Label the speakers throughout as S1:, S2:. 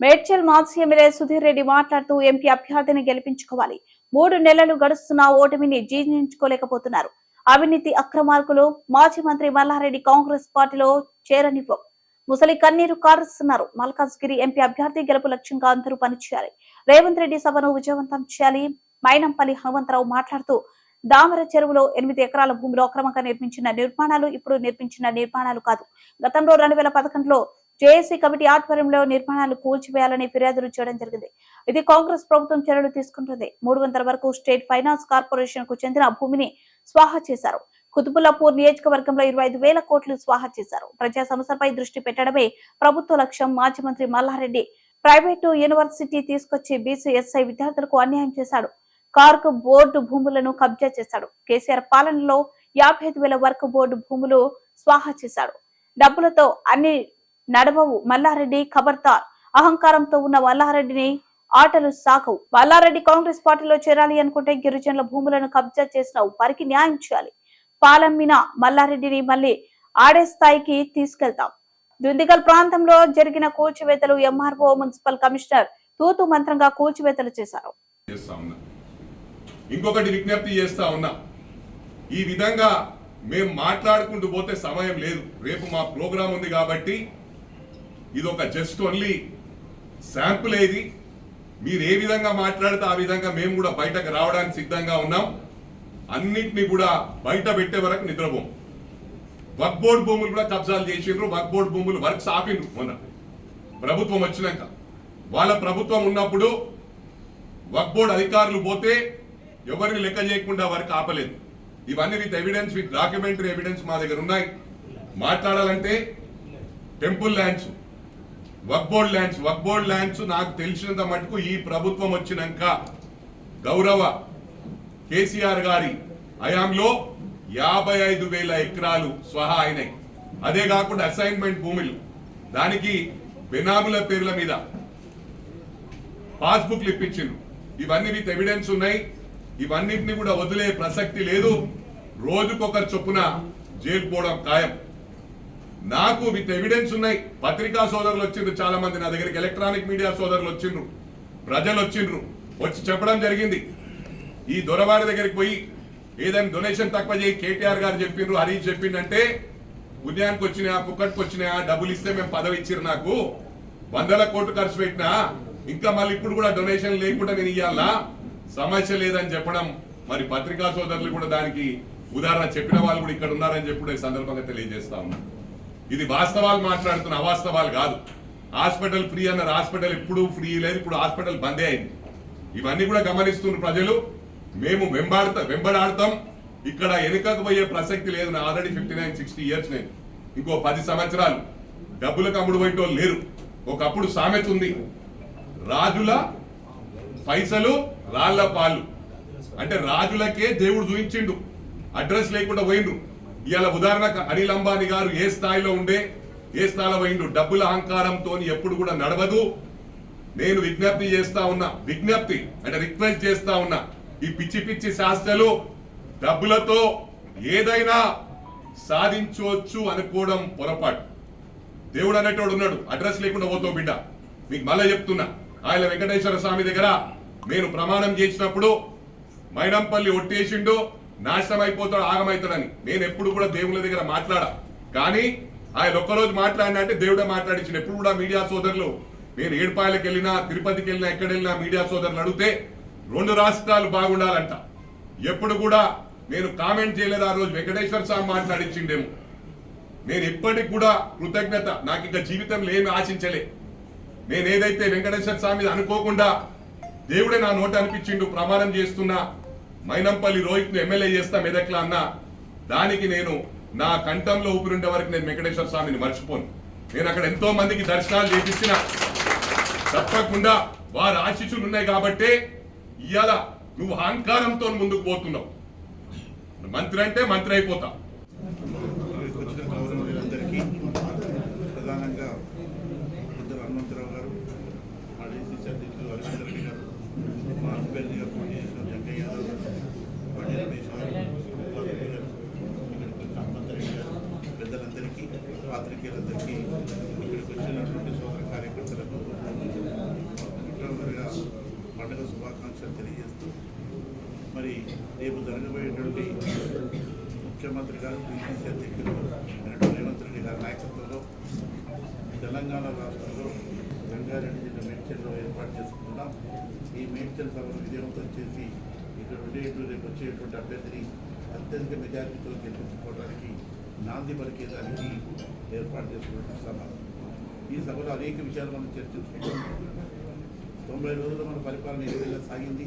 S1: మేడ్చల్ మాజీ ఎమ్మెల్యే సుధీర్ రెడ్డి మాట్లాడుతూ ఎంపీ అభ్యర్థిని గెలిపించుకోవాలి. మూడు నెలలు గడుస్తున్న ఓటమిని జీర్ణించుకోలేకపోతున్నారు. అవినీతి అక్రమార్కులు మాజీ మంత్రి మల్లారెడ్డి కాంగ్రెస్ పార్టీలో చేరనివ్వం. ముసలి కన్నీరు కారుస్తున్నారు. మల్కాజ్గిరి ఎంపీ అభ్యర్థి గెలుపు లక్ష్యంగా అందరూ పనిచేయాలి. రేవంత్ రెడ్డి సభను విజయవంతం చేయాలి. మైనంపల్లి హనుమంతరావు మాట్లాడుతూ దామర చెరువులో ఎనిమిది ఎకరాల భూమిలో అక్రమంగా నిర్మించిన నిర్మాణాలు ఇప్పుడు నిర్మించిన నిర్మాణాలు కాదు. గతంలో రెండు వేల పదకొండులో జేఏసీ కమిటీ ఆధ్వర్యంలో నిర్మాణాలు కూల్చివేయాలని ఫిర్యాదులు చేయడం జరిగింది. ఇది కాంగ్రెస్ ప్రభుత్వం చర్యలు తీసుకుంటుంది. మూడు వందల వరకు స్టేట్ ఫైనాన్స్ కార్పొరేషన్కు చెందిన భూమిని స్వాహా చేశారు. కుతుబుల్లాపూర్ నియోజకవర్గంలో ఇరవై ఐదు వేల కోట్లు స్వాహా చేశారు. ప్రజా సమస్యలపై దృష్టి పెట్టడమే ప్రభుత్వ లక్ష్యం మాజీ మంత్రి మల్లారెడ్డి ప్రైవేటు యూనివర్సిటీ తీసుకొచ్చి బీసీఎస్ఐ విద్యార్థులకు అన్యాయం చేశాడు. కార్కు బోర్డు భూములను కబ్జా చేశాడు. కేసీఆర్ పాలనలో యాభై ఐదు వేల వరకు బోర్డు భూములు స్వాహా చేశాడు. డబ్బులతో అన్ని నడవవు. మల్లారెడ్డి ఖబర్దార్ అహంకారంతో ఉన్న మల్లారెడ్డిని ఆటలు సాగవు. మల్లారెడ్డి కాంగ్రెస్ పార్టీలో చేరాలి అనుకుంటే గిరిజనుల భూములను కబ్జా చేసిన వారికి న్యాయం చేయాలి. పాలమ్మిన మల్లారెడ్డిని మళ్ళీ ఆడే స్థాయికి తీసుకెళ్తాం. దుందిగల్ ప్రాంతంలో జరిగిన కూల్చివేతలు ఎంఆర్ఓ మున్సిపల్ కమిషనర్ తూతు మంత్రంగా కూల్చివేతలు చేశారు.
S2: ఇంకొకటి విజ్ఞప్తి చేస్తా ఉన్నా. ఈ విధంగా మేము మాట్లాడుకుంటూ పోతే సమయం లేదు. రేపు మా ప్రోగ్రాం ఉంది కాబట్టి ఇది ఒక జస్ట్ ఓన్లీ శాంపుల్ ఏది? మీరు ఏ విధంగా మాట్లాడితే ఆ విధంగా మేము కూడా బయటకు రావడానికి సిద్ధంగా ఉన్నాం. అన్నిటిని కూడా బయట పెట్టే వరకు నిద్రపోం. వర్క్ బోర్డ్ భూములు కూడా కబ్జాలు చేసిండ్రు. వర్క్ బోర్డ్ భూములు వర్క్స్ ఆపిండ్రు మొన్న. ప్రభుత్వం వచ్చినాక. వాళ్ళ ప్రభుత్వం ఉన్నప్పుడు వర్క్ బోర్డ్ అధికారులు పోతే ఎవరిని లెక్క చేయకుండా వారికి ఆపలేదు. ఇవన్నీ with evidence with documentary evidence మా దగ్గర ఉన్నాయి. మాట్లాడాలంటే temple lands Waqf board lands Waqf board lands నాకు తెలిసినంత మటుకు ఈ ప్రభుత్వం వచ్చినాక గౌరవ కేసీఆర్ గారి హయాంలో యాభై ఐదు వేల ఎకరాలు స్వహా అయినాయి. అదే కాకుండా అసైన్మెంట్ భూములు. దానికి బెనాముల పేర్ల మీద పాస్బుక్లు ఇప్పించిండ్రు. ఇవన్నీ విత్ ఎవిడెన్స్ ఉన్నాయి. ఇవన్నిటిని కూడా వదిలే ప్రసక్తి లేదు. రోజుకొకరు చొప్పున జైలు పోవడం ఖాయం. నాకు విత్ ఎవిడెన్స్ ఉన్నాయి. పత్రికా సోదరులు వచ్చిండ్రు చాలా మంది నా దగ్గరికి ఎలక్ట్రానిక్ మీడియా సోదరులు వచ్చిండ్రు. ప్రజలు వచ్చిండ్రు. వచ్చి చెప్పడం జరిగింది. ఈ దొరవాడి దగ్గరికి పోయి ఏదైనా డొనేషన్ తక్కువ చేయి కేటీఆర్ గారు చెప్పిండ్రు హరీష్ చెప్పిండంటే పుణ్యానికి వచ్చినాయా కుక్కడికి వచ్చినాయా డబ్బులు ఇస్తే మేము పదవి ఇచ్చిర్రు నాకు. వందల కోట్లు ఖర్చు పెట్టినా ఇంకా మళ్ళీ ఇప్పుడు కూడా డొనేషన్ లేకుండా నేను ఇవ్వాలా సమస్య లేదని చెప్పడం మరి పత్రికా సోదరులు కూడా దానికి ఉదాహరణ చెప్పిన వాళ్ళు కూడా ఇక్కడ ఉన్నారని చెప్పి సందర్భంగా తెలియజేస్తా ఉన్నాను ఇది వాస్తవాలు మాట్లాడుతున్న అవాస్తవాలు కాదు. హాస్పిటల్ ఫ్రీ అన్నారు. హాస్పిటల్ ఇప్పుడు ఫ్రీ లేదు. ఇప్పుడు హాస్పిటల్ బందే అయింది. ఇవన్నీ కూడా గమనిస్తున్న ప్రజలు. మేము వెంబాడుతా వెంబడాడతాం. ఇక్కడ వెనుకకు పోయే ప్రసక్తి లేదు. నా already fifty nine sixty years నేను. ఇంకో పది సంవత్సరాలు డబ్బులకు అమ్ముడు పోయేటోళ్ళు లేరు. ఒకప్పుడు సామెత ఉంది. రాజుల పైసలు రాళ్ళ పాలు. అంటే రాజులకే దేవుడు చూపించిండు. అడ్రస్ లేకుండా పోయిండు ఇవాళ ఉదాహరణకు అనిల్ అంబానీ గారు ఏ స్థాయిలో ఉండే ఏ స్థాయిలో పోయిండు డబ్బుల అహంకారంతో ఎప్పుడు కూడా నడవదు. నేను విజ్ఞప్తి చేస్తా ఉన్నా విజ్ఞప్తి అంటే రిక్వెస్ట్ చేస్తా ఉన్నా ఈ పిచ్చి పిచ్చి శాస్త్రలు డబ్బులతో ఏదైనా సాధించవచ్చు అనుకోవడం పొరపాటు. దేవుడు అనేటోడు ఉన్నాడు అడ్రస్ లేకుండా పోతావు బిడ్డ. మీకు మళ్ళీ చెప్తున్నా ఆయన వెంకటేశ్వర స్వామి దగ్గర నేను ప్రమాణం చేసినప్పుడు మైనంపల్లి ఒట్టేసిండు నాశనం అయిపోతాడు ఆగమవుతాడని నేను ఎప్పుడు కూడా దేవుళ్ళ దగ్గర మాట్లాడా. కానీ ఆయన ఒక్కరోజు మాట్లాడినా అంటే దేవుడే మాట్లాడించిన ఎప్పుడు కూడా మీడియా సోదరులు నేను ఏడుపాయలకు వెళ్ళినా తిరుపతికి వెళ్ళినా ఎక్కడ వెళ్ళినా మీడియా సోదరులు అడిగితే రెండు రాష్ట్రాలు బాగుండాలంట. ఎప్పుడు కూడా నేను కామెంట్ చేయలేదు ఆ రోజు. వెంకటేశ్వర స్వామి మాట్లాడించిండేమో నేను ఇప్పటికి కూడా కృతజ్ఞత. నాకు ఇంకా జీవితంలో ఏమి ఆశించలే. నేను ఏదైతే వెంకటేశ్వర స్వామి అనుకోకుండా దేవుడే నా నోట అనిపించిండు ప్రమాణం చేస్తున్నా మైనంపల్లి రోహిత్ ఎమ్మెల్యే చేస్తా మెదక్లా అన్న దానికి నేను నా కంఠంలో ఊపిరుండే వరకు నేను వెంకటేశ్వర స్వామిని మర్చిపోను. నేను అక్కడ ఎంతో మందికి దర్శనాలు చేపించిన. తప్పకుండా వారి ఆశీస్సులు ఉన్నాయి కాబట్టే ఇవాళ నువ్వు అహంకారంతో ముందుకు పోతున్నావు. మంత్రి అంటే మంత్రి
S3: అయిపోతావు అందరికీ పాత్రికేయులందరికీ ఇక్కడికి వచ్చినటువంటి సోదర కార్యకర్తలకు మొట్టమొదటిగా పండుగ శుభాకాంక్షలు తెలియజేస్తూ మరి రేపు జరగబోయేటువంటి ముఖ్యమంత్రి గారు బీజేపీ అధ్యక్షులు రేవంత్ రెడ్డి గారి నాయకత్వంలో తెలంగాణ రాష్ట్రంలో రంగారెడ్డి జిల్లా మేడ్చల్లో ఏర్పాటు చేసుకున్నాం ఈ మేడ్చల్ సభను విజయవంతం చేసి ఇక్కడ ఉండేటువంటి రేపు వచ్చేటువంటి అభ్యర్థిని అత్యధిక మెజారిటీతో గెలిపించుకోవడానికి నాంది పలికేదానికి ఏర్పాటు చేసుకున్న సభ. ఈ సభలో అనేక విషయాలు మనం చర్చించుకుంటాం. తొంభై రోజులు మన పరిపాలన ఏ విధంగా సాగింది?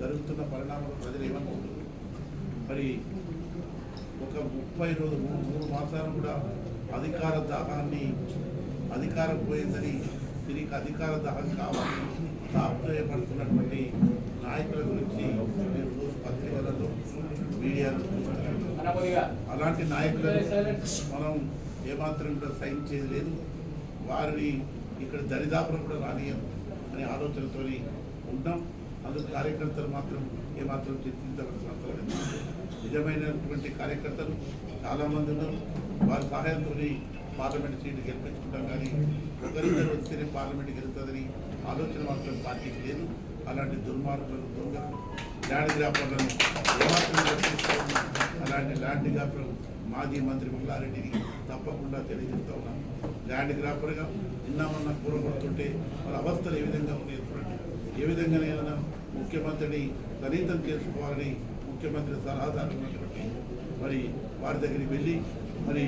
S3: జరుగుతున్న పరిణామాలు ప్రజలు ఏమనుకుంటున్నారు? మరి ఒక ముప్పై రోజులు మూడు మూడు మాసాలు కూడా అధికార దాహాన్ని అధికారం పోయిందని తిరిగి అధికార దాహం కావాలని తాపత్రయపడుతున్నటువంటి నాయకుల గురించి మీరు రోజు పత్రికలలో మీడియాలో చూస్తున్నారు అలాంటి నాయకులను మనం ఏమాత్రం కూడా సహించేది లేదు. వారిని ఇక్కడ దరిదాపులు కూడా రానియం అనే ఆలోచనతో ఉంటాం అందుకు కార్యకర్తలు మాత్రం ఏమాత్రం చర్చించవలసిన అవసరం లేదు. నిజమైనటువంటి కార్యకర్తలు చాలామంది ఉన్నారు. వారి సహాయంతో పార్లమెంట్ సీటు గెలిపించుకుంటాం కానీ ఒకరిద్దరు వస్తేనే పార్లమెంట్ గెలుస్తుందని ఆలోచన మాత్రం పార్టీకి లేదు. అలాంటి దుర్మార్గులను దొంగలు ల్యాండ్ గ్రాఫర్లను ఏమాత్రం రక్షిస్తాము అలాంటి ల్యాండ్ గ్రాపర్ మాజీ మంత్రి మల్లారెడ్డిని తప్పకుండా తెలియజేస్తా ఉన్నాను ల్యాండ్ గ్రాఫర్గా నిన్నామన్న కూరగొడుతుంటే వాళ్ళ అవస్థలు ఏ విధంగా ఉన్నాయి చూడండి. ఏ విధంగానే ముఖ్యమంత్రిని కనీతం చేసుకోవాలని ముఖ్యమంత్రి సలహాదారు ఉన్నటువంటి మరి వారి దగ్గరికి వెళ్ళి మరి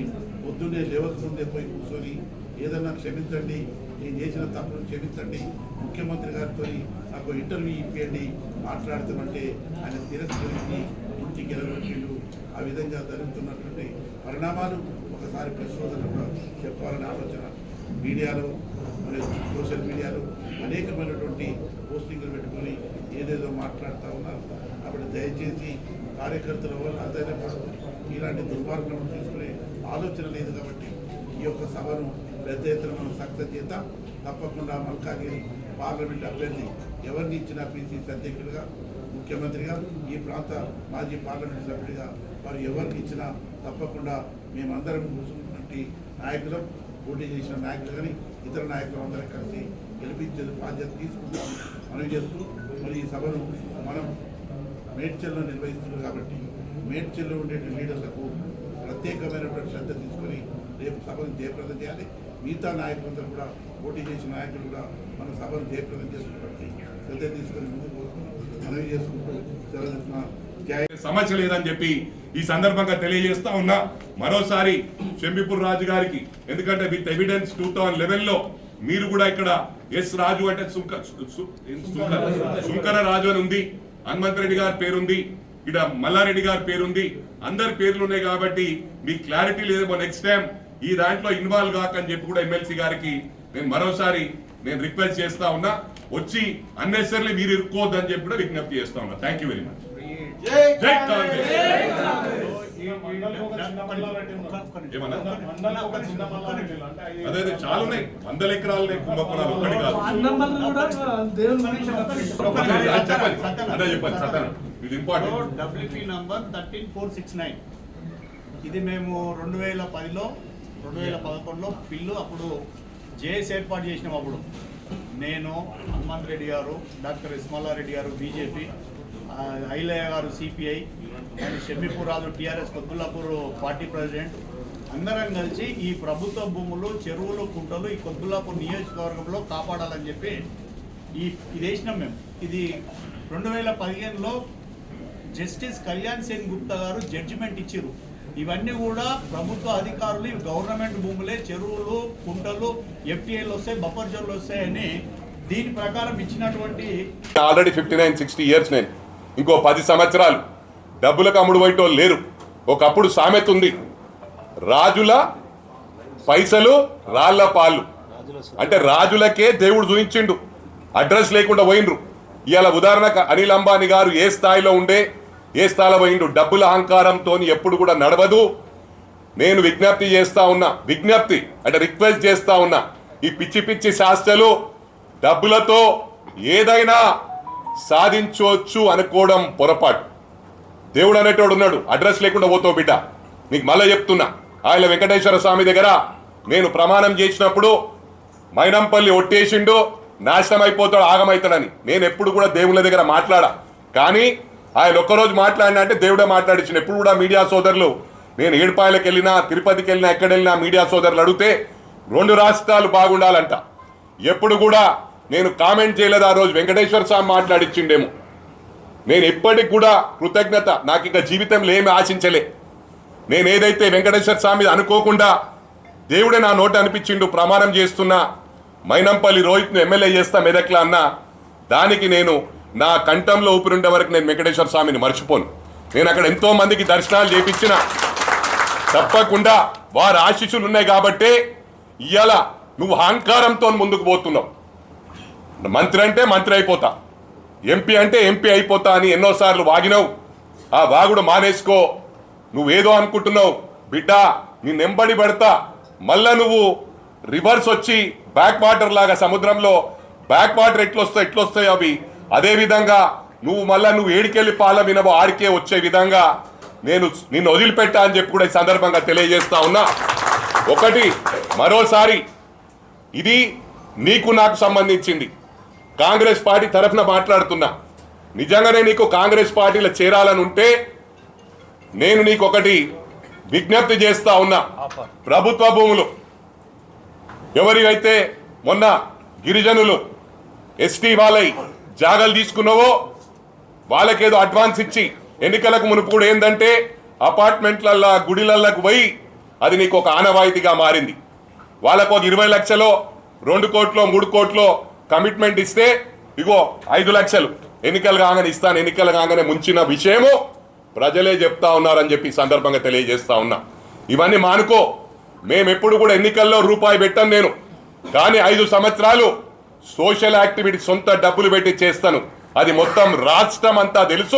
S3: పొద్దున్నే లేవకముందే పోయి కూర్చొని ఏదన్నా క్షమించండి నేను చేసిన తప్పులు క్షమించండి. ముఖ్యమంత్రి గారితో నాకు ఇంటర్వ్యూ ఇప్పియండి. మాట్లాడుతామంటే ఆయన తిరస్కరించి ఇంటికి ఎలగొట్టిండు ఆ విధంగా జరుగుతున్నటువంటి పరిణామాలు ఒకసారి పరిశోధన చెప్పాలని ఆలోచన మీడియాలో మరియు సోషల్ మీడియాలో అనేకమైనటువంటి పోస్టింగ్లు పెట్టుకొని ఏదేదో మాట్లాడుతూ ఉన్నారు. అప్పుడు దయచేసి కార్యకర్తల వల్ల ఆధారపడదు ఇలాంటి దుర్మార్గం తీసుకునే ఆలోచన లేదు కాబట్టి ఈ యొక్క సభను పెద్ద ఎత్తున మనం సక్సెస్ చేద్దాం తప్పకుండా మల్కాగిరి పార్లమెంట్ అభ్యర్థి ఎవరిని ఇచ్చినా పిసిసి అధ్యక్షుడిగా ముఖ్యమంత్రిగా ఈ ప్రాంత మాజీ పార్లమెంట్ సభ్యుడిగా వారు ఎవరికి ఇచ్చినా తప్పకుండా మేమందరం కూర్చున్నటువంటి నాయకులు పోటీ చేసిన నాయకులు కానీ ఇతర నాయకులు అందరం కలిసి గెలిపించే బాధ్యత తీసుకుంటాం మనం చేస్తూ మరి ఈ సభను మనం మేడ్చల్లో నిర్వహిస్తున్నారు కాబట్టి మేడ్చల్లో ఉండే లీడర్లకు ప్రత్యేకమైనటువంటి శ్రద్ధ తీసుకొని రేపు సభను జయప్రదం చేయాలి. మిగతా నాయకులంతా కూడా పోటీ చేసిన నాయకులు కూడా మన సభను జయప్రదం చేసుకున్నటువంటి శ్రద్ధ తీసుకొని ముందుకు మనవి చేసుకుంటూ
S2: సమస్య లేదని చెప్పి ఈ సందర్భంగా తెలియజేస్తా ఉన్నా మరోసారి చెంబిపూర్ రాజు గారికి ఎందుకంటే విత్ ఎవిడెన్స్ టూ థౌజండ్ లెవెన్లో మీరు కూడా ఇక్కడ ఎస్ రాజు అంటే సుంకర రాజు అని ఉంది హనుమంతరెడ్డి గారి పేరుంది ఇక్కడ మల్లారెడ్డి గారి పేరుంది అందరి పేర్లు ఉన్నాయి కాబట్టి మీకు క్లారిటీ లేదేమో నెక్స్ట్ టైం ఈ దాంట్లో ఇన్వాల్వ్ కాకని చెప్పి కూడా ఎమ్మెల్సీ గారికి నేను మరోసారి నేను రిక్వెస్ట్ చేస్తా ఉన్నా. వచ్చి అన్నెసర్లీ మీరు ఇరుక్కోవద్దని చెప్పి కూడా విజ్ఞప్తి చేస్తా ఉన్నా. థ్యాంక్ యూ వెరీ మచ్ జై కాంగ్రెస్. ఏమన్నా? అదే అదే చాలా ఉన్నాయి. వందల ఎకరాలు కుంభకోణాలు ఒక్కటి కాదు. చెప్పండి. అది చెప్పండి ఇది important
S4: WP number thirteen four six nine. ఇది మేము రెండు వేల పదిలో రెండు వేల పదకొండులో పిల్లు అప్పుడు జేఎస్ ఏర్పాటు చేసినాం అప్పుడు. నేను హనుమంత్ రెడ్డి గారు డాక్టర్ ఇస్మాలారెడ్డి గారు బీజేపీ ఐలయ్య గారు CPI and Shammipur TRS Koddullapur party president. అందరం కలిసి ఈ ప్రభుత్వ భూములు చెరువులు కుంటలు ఈ కొద్దుల్లాపూర్ నియోజకవర్గంలో కాపాడాలని చెప్పి ఈ ఇది వేసినాం మేము. ఇది రెండు వేల పదిహేనులో జస్టిస్ కళ్యాణ్ సేన్ గుప్తా గారు జడ్జిమెంట్ ఇచ్చారు ఇవన్నీ కూడా ప్రభుత్వ అధికారులు గవర్నమెంట్ భూములే చెరువులు కుంటలు ఎఫ్టీఐలు వస్తాయి బఫర్ జోన్లు వస్తాయని దీని ప్రకారం ఇచ్చినటువంటి
S2: already fifty nine sixty years నేను. ఇంకో పది సంవత్సరాలు. డబ్బులకు అమ్ముడు పోయేటోళ్ళు లేరు. ఒకప్పుడు సామెత ఉంది. రాజుల పైసలు రాళ్ళ పాలు. అంటే రాజులకే దేవుడు చూయించిండు అడ్రస్ లేకుండా పోయిండ్రు. ఇవాళ ఉదాహరణకు అనిల్ అంబానీ గారు ఏ స్థాయిలో ఉండే ఏ స్థాయిలో పోయిండు? డబ్బుల అహంకారంతో ఎప్పుడు కూడా నడవదు. నేను విజ్ఞప్తి చేస్తా ఉన్నా విజ్ఞప్తి అంటే రిక్వెస్ట్ చేస్తా ఉన్నా ఈ పిచ్చి పిచ్చి శాస్త్రలు డబ్బులతో ఏదైనా సాధించవచ్చు అనుకోవడం పొరపాటు. దేవుడు అనేటోడు ఉన్నాడు అడ్రస్ లేకుండా పోతావు బిడ్డ. నీకు మళ్ళీ చెప్తున్నా ఆయన వెంకటేశ్వర స్వామి దగ్గర నేను ప్రమాణం చేసినప్పుడు మైనంపల్లి ఒట్టేసిండు నాశనం అయిపోతాడు ఆగమవుతాడని నేను ఎప్పుడు కూడా దేవుళ్ళ దగ్గర మాట్లాడా. కానీ ఆయన ఒక్కరోజు మాట్లాడినా అంటే దేవుడే మాట్లాడించిన ఎప్పుడు కూడా మీడియా సోదరులు నేను ఏడుపాయలకు వెళ్ళినా తిరుపతికి వెళ్ళినా ఎక్కడ వెళ్ళినా మీడియా సోదరులు అడిగితే రెండు రాష్ట్రాలు బాగుండాలంట. ఎప్పుడు కూడా నేను కామెంట్ చేయలేదు ఆ రోజు. వెంకటేశ్వర స్వామి మాట్లాడిచ్చిండేమో. నేను ఎప్పటికి కూడా కృతజ్ఞత. నాకు ఇంకా జీవితంలో ఏమి ఆశించలే. నేను ఏదైతే వెంకటేశ్వర స్వామి అనుకోకుండా దేవుడే నా నోట అనిపించిండు ప్రమాణం చేస్తున్నా మైనంపల్లి రోహిత్ను ఎమ్మెల్యే చేస్తా మెదక్లా అన్న దానికి నేను నా కంఠంలో ఊపిరుండే వరకు నేను వెంకటేశ్వర స్వామిని మర్చిపోను. నేను అక్కడ ఎంతో మందికి దర్శనాలు చేపించిన. తప్పకుండా వారి ఆశీస్సులు ఉన్నాయి కాబట్టే ఇవాళ నువ్వు అహంకారంతో ముందుకు పోతున్నావు. మంత్రి అంటే మంత్రి అయిపోతా. ఎంపీ అంటే ఎంపీ అయిపోతా అని ఎన్నోసార్లు వాగినావు. ఆ వాగుడు మానేసుకో. నువ్వేదో అనుకుంటున్నావు. బిడ్డ నీ నెంబడి పడతా. మళ్ళా నువ్వు రివర్స్ వచ్చి బ్యాక్ వాటర్ లాగా సముద్రంలో బ్యాక్ వాటర్ ఎట్లొస్తాయి ఎట్లొస్తాయి అవి? అదే విధంగా నువ్వు మళ్ళా నువ్వు ఏడికెళ్ళి పాల వినవో ఆడికే వచ్చే విధంగా నేను నిన్ను వదిలిపెట్టా అని చెప్పి కూడా ఈ సందర్భంగా తెలియజేస్తా ఉన్నా. ఒకటి మరోసారి ఇది నీకు నాకు సంబంధించింది. కాంగ్రెస్ పార్టీ తరఫున మాట్లాడుతున్నా. నిజంగానే నీకు కాంగ్రెస్ పార్టీలో చేరాలని ఉంటే నేను నీకు ఒకటి విజ్ఞప్తి చేస్తా ఉన్నా. ప్రభుత్వ భూములు. ఎవరివైతే మొన్న గిరిజనులు ఎస్టీ వాళ్ళై జాగాలు తీసుకున్నావో? వాళ్ళకేదో అడ్వాన్స్ ఇచ్చి. ఎన్నికలకు మునుపు కూడా ఏంటంటే అపార్ట్మెంట్లల్లా గుడిలల్లకు పోయి అది నీకు ఒక ఆనవాయితీగా మారింది. వాళ్ళకు ఒక ఇరవై లక్షలో రెండు కోట్లో మూడు కోట్లో కమిట్మెంట్ ఇస్తే ఇగో ఐదు లక్షలు. ఎన్నికలు కాగానే ఇస్తాను ఎన్నికలు కాగానే ముంచిన విషయము ప్రజలే చెప్తా ఉన్నారని చెప్పి సందర్భంగా తెలియజేస్తా ఉన్నా. ఇవన్నీ మానుకో. మేము ఎప్పుడు కూడా ఎన్నికల్లో రూపాయి పెట్టాను నేను. కానీ ఐదు సంవత్సరాలు సోషల్ యాక్టివిటీ సొంత డబ్బులు పెట్టి చేస్తాను. అది మొత్తం రాష్ట్రం అంతా తెలుసు.